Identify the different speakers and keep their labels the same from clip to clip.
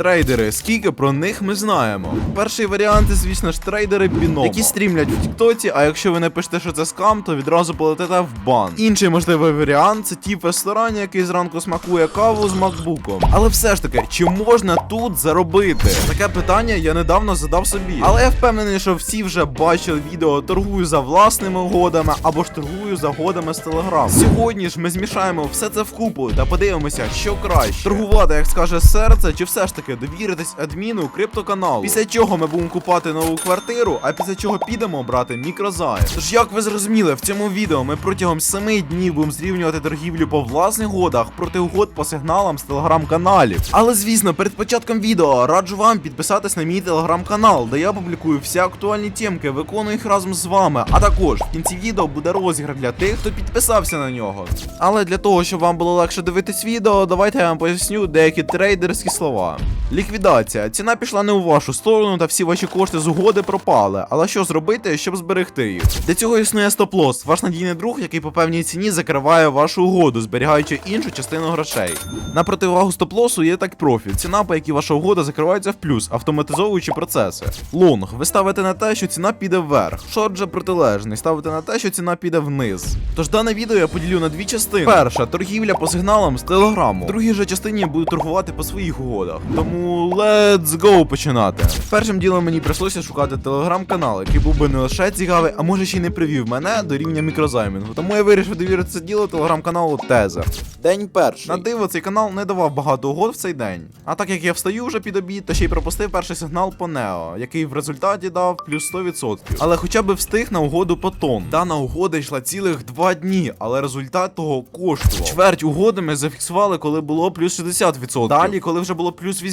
Speaker 1: Трейдери, скільки про них ми знаємо? Перший варіант, звісно ж, трейдери Binomo, які стрімлять в Тіктоці, а якщо ви не пишете, що це скам, то відразу полетите в бан. Інший можливий варіант це тіп в ресторані, який зранку смакує каву з макбуком. Але все ж таки, чи можна тут заробити? Таке питання я недавно задав собі. Але я впевнений, що всі вже бачили відео торгую за власними угодами або ж торгую за годами з телеграм. Сьогодні ж ми змішаємо все це вкупу та подивимося, що краще. Торгувати, як скаже серце, чи все ж таки довіритись адміну криптоканалу. Після чого ми будемо купати нову квартиру, а після чого підемо брати мікрозайм. Тож, як ви зрозуміли, в цьому відео ми протягом 7 днів будемо зрівнювати торгівлю по власних годах проти угод по сигналам з телеграм-каналів. Але звісно, перед початком відео раджу вам підписатись на мій телеграм-канал, де я публікую всі актуальні темки, виконую їх разом з вами. А також в кінці відео буде розіграш для тих, хто підписався на нього. Але для того, щоб вам було легше дивитись відео, давайте я вам поясню деякі трейдерські слова. Ліквідація. Ціна пішла не у вашу сторону, та всі ваші кошти з угоди пропали. Але що зробити, щоб зберегти їх? Для цього існує стоп-лосс, ваш надійний друг, який по певній ціні закриває вашу угоду, зберігаючи іншу частину грошей. На противагу стоп-лосу є так профіль, ціна, по якій ваша угода закривається в плюс, автоматизовуючи процеси. Лонг, ви ставите на те, що ціна піде вверх. Шорт же протилежний, ставите на те, що ціна піде вниз. Тож дане відео я поділю на дві частини. Перша торгівля по сигналам з телеграму. В другій же частині буду торгувати по своїх угодах. Тому let's go починати. Першим ділом мені прийшлося шукати телеграм-канал, який був би не лише цікавий, а може ще й не привів мене до рівня мікрозаймінгу. Тому я вирішив довірити це діло телеграм-каналу Теза. День перший. На диво цей канал не давав багато угод в цей день. А так як я встаю вже під обід, то ще й пропустив перший сигнал по Нео, який в результаті дав плюс 100%. Але хоча б встиг на угоду по тон. Дана угода йшла цілих два дні, але результат того коштував. Чверть угоди ми зафіксували, коли було плюс 60%. Далі, коли вже було плюс 80%,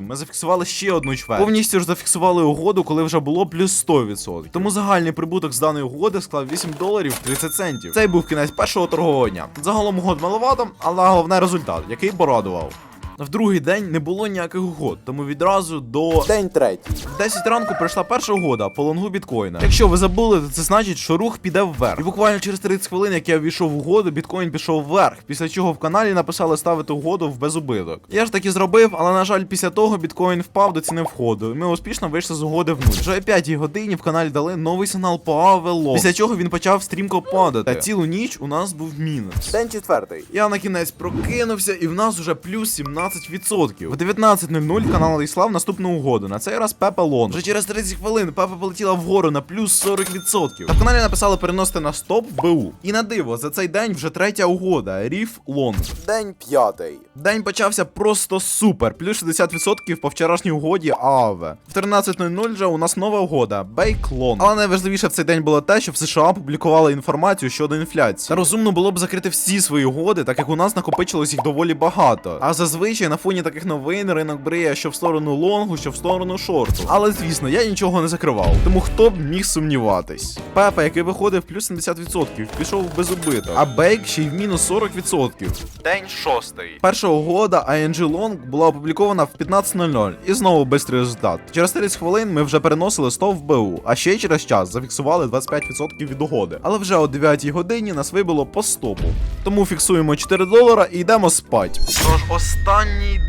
Speaker 1: ми зафіксували ще одну чверть. Повністю ж зафіксували угоду, коли вже було плюс 100%. Тому загальний прибуток з даної угоди склав 8 доларів 30 центів. Цей був кінець першого торгового дня. Загалом угод маловато, але головне результат, який порадував. В другий день не було ніяких угод, тому відразу до
Speaker 2: День третій.
Speaker 1: в 10 ранку прийшла перша угода по лонгу біткоїна. Якщо ви забули, то це значить, що рух піде вверх. І буквально через 30 хвилин, як я ввійшов в угоду, біткоін пішов вверх. Після чого в каналі написали ставити угоду в безубиток. Я ж таки зробив, але на жаль, після того біткоін впав до ціни входу. І ми успішно вийшли з угоди в нуль. Вже о 5 годині в каналі дали новий сигнал по АВЛО. Після чого він почав стрімко падати. Та цілу ніч у нас був мінус.
Speaker 2: День четвертий.
Speaker 1: Я на кінець прокинувся, і в нас уже плюс 17%. В 19.00 канал надіслав наступну угоду. На цей раз Пепе Лон. Вже через 30 хвилин Пепе полетіла вгору на плюс 40%. Та в каналі написали переносити на стоп в БУ. І на диво, за цей день вже третя угода. Ріф Лонг.
Speaker 2: День п'ятий.
Speaker 1: День почався просто супер. Плюс 60% по вчорашній угоді АВ. В 13.00 вже у нас нова угода Бейк Лонг. Але найважливіше в цей день було те, що в США публікували інформацію щодо інфляції. Та розумно було б закрити всі свої угоди, так як у нас накопичилось їх доволі багато. А зазвичай на фоні таких новин ринок бриє що в сторону лонгу, що в сторону шорту. Але звісно, я нічого не закривав. Тому хто б міг сумніватись? Пепа, який виходив плюс 70%, пішов в безубиток, а Бейк ще й в мінус 40%. День шостий. Перша угода ING Long була опублікована в 15.00 і знову бистрий результат. Через 30 хвилин ми вже переносили 100 в БУ, а ще й через час зафіксували 25% від угоди. Але вже о 9 годині нас вибило по стопу. Тому фіксуємо 4 долара і йдемо спать. Тож останній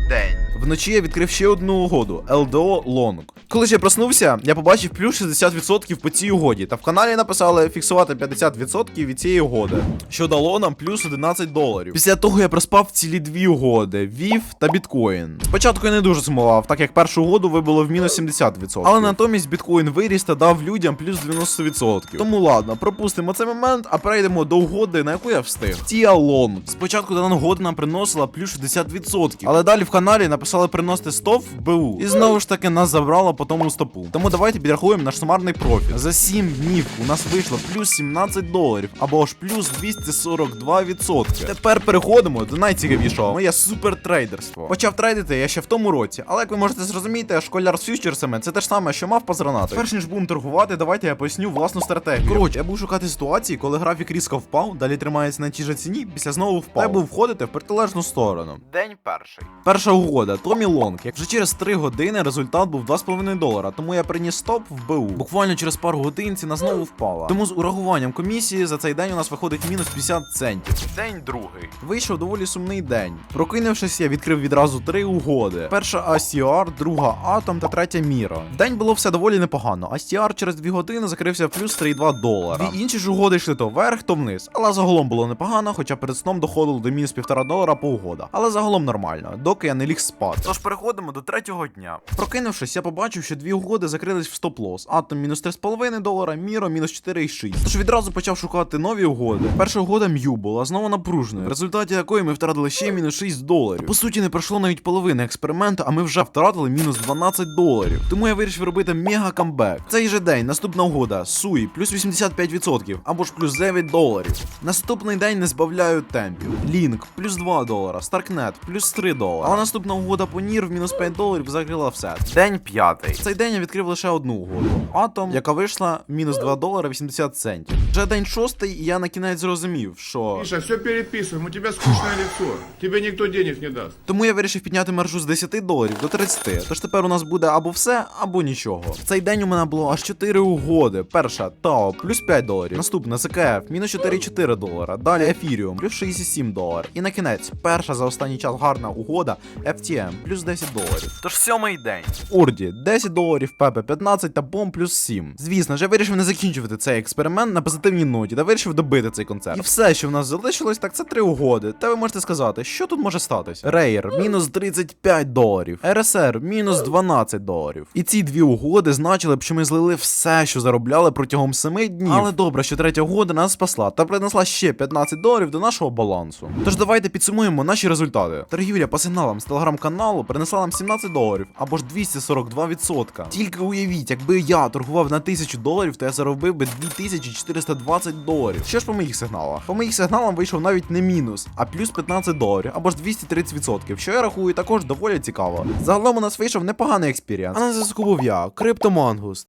Speaker 1: день. Вночі я відкрив ще одну угоду ЛДО Long. Коли ж я проснувся, я побачив плюс 60% по цій угоді, та в каналі написали фіксувати 50% від цієї угоди, що дало нам плюс 11 доларів. Після того я проспав цілі дві угоди: VIF та біткоін. Спочатку я не дуже сумував, так як першу угоду вибило в мінус 70%. Але натомість біткоін виріс та дав людям плюс 90%. Тому ладно, пропустимо цей момент, а перейдемо до угоди, на яку я встиг. Long. Спочатку дана угода нам приносила плюс 60%, але далі в каналі написали приносити 100 в БУ. І знову ж таки нас забрало по тому стопу. Тому давайте підрахуємо наш сумарний профіт. За 7 днів у нас вийшло плюс 17 доларів, або ж плюс 242%. Тепер переходимо до найцікавішого. Моє супертрейдерство. Почав трейдити я ще в тому році, але як ви можете зрозуміти, школяр з фьючерсами це те ж саме, що мав позранати. Перш ніж будемо торгувати, давайте я поясню власну стратегію. Коротше, я був шукати ситуації, коли графік різко впав, далі тримається на тій же ціні, після знову впав. Я був входити в протилежну сторону.
Speaker 2: День перший.
Speaker 1: Перша угода Томі Лонг. Як вже через 3 години результат був 2,5 2,5 долара, тому я приніс стоп в БУ. Буквально через пару годин ціна знову впала. Тому з урахуванням комісії за цей день у нас виходить мінус 50 центів. День другий. Вийшов доволі сумний день. Прокинувшись, я відкрив відразу три угоди: перша ACR, друга Атом та третя Міра. День було все доволі непогано. ACR через 2 години закрився в плюс 3,2 долара. Дві інші ж угоди йшли то вверх, то вниз. Але загалом було непогано, хоча перед сном доходило до мінус 1,5 долара по угода. Але загалом нормально, доки я не ліг спати. Тож переходимо до третього дня. Прокинувшись, я побачив, що дві угоди закрились в стоп-лос. Атом мінус 3,5 долара, Міро мінус 4,6. Тож відразу почав шукати нові угоди. Перша угода М'ю була знову напруженою, в результаті якої ми втратили ще мінус 6 доларів. По суті, не пройшло навіть половини експерименту, а ми вже втратили мінус 12 доларів. Тому я вирішив робити мега камбек. Цей же день, наступна угода, Суї, плюс 85% або ж плюс 9 доларів. Наступний день не збавляю темпів. Лінк, плюс 2 долара, Старкнет, плюс 3 долара. А наступна угода по Нір в мінус 5 доларів закрила все. День п'ятий. Цей день я відкрив лише одну угоду. Атом, яка вийшла мінус 2 долара 80 центів. Вже день шостий, і я на кінець зрозумів, що.
Speaker 2: Миша, все переписываем, у тебя скучное лицо. Тебе никто денег не даст.
Speaker 1: Тому я вирішив підняти маржу з 10 доларів до 30. Тож тепер у нас буде або все, або нічого. В цей день у мене було аж 4 угоди. Перша ТАО плюс 5 доларів. Наступна ЗКФ мінус 4,4 долара. Далі Ефіріум плюс 67 доларів. І на кінець, перша за останній час гарна угода FTM плюс 10 доларів. Тож сьомий день. Урді 10 доларів, Пепе 15 та Бом плюс 7. Звісно ж, я вирішив не закінчувати цей експеримент на позитивній ноті та вирішив добити цей концерт. І все, що в нас залишилось, так це три угоди. Та ви можете сказати, що тут може статися? Рейер мінус 35 доларів, РСР мінус 12 доларів. І ці дві угоди значили б, що ми злили все, що заробляли протягом 7 днів. Але добре, що третя угода нас спасла та принесла ще 15 доларів до нашого балансу. Тож давайте підсумуємо наші результати. Торгівля по сигналам з телеграм-каналу принесла нам 17 доларів або ж 242%. Тільки уявіть, якби я торгував на 1000 доларів, то я заробив би 2420 доларів. Що ж по моїх сигналах? По моїх сигналам вийшов навіть не мінус, а плюс 15 доларів або ж 230%, що я рахую також доволі цікаво. Загалом у нас вийшов непоганий експіріанс. А на зв'язку був я, Криптомангуст.